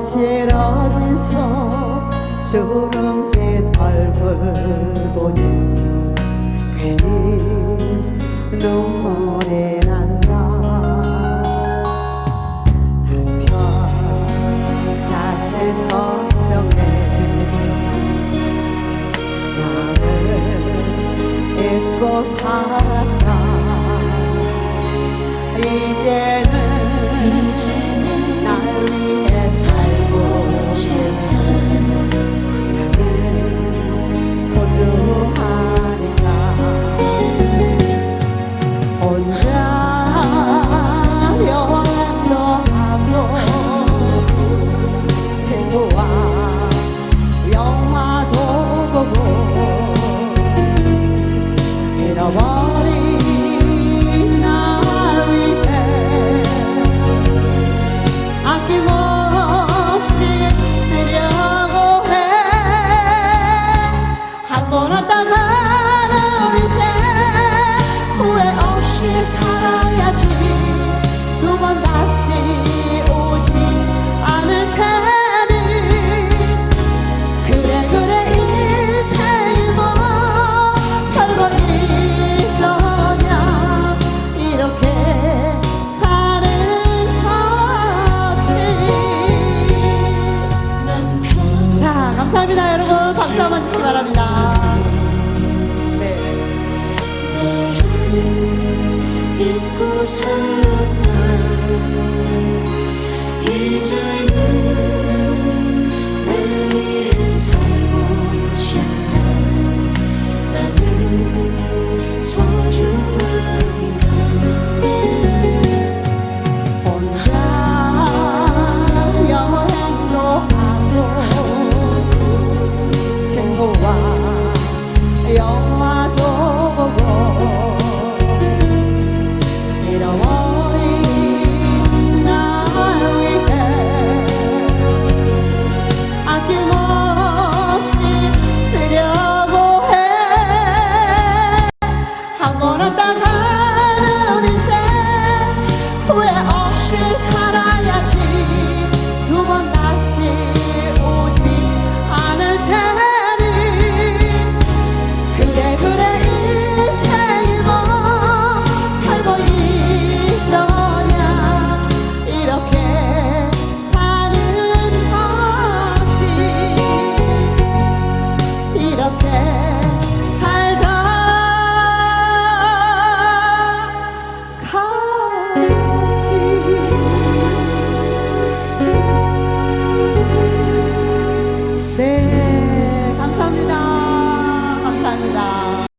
터진 손 주름진 얼굴 보니 괜히 눈물이 난다. 한편 자신 걱정해 나를 잊고 살았다 해한번 왔다 가는 인생 후회 없이 살아야지. 두 번 다시 오지 않을 테니. 그래 그래 인생이 뭐 별거 있더냐. 이렇게 사는 거지. 자 감사합니다 여러분. 박수 한번 주시기 바랍니다 네. 잊고 살았다 where options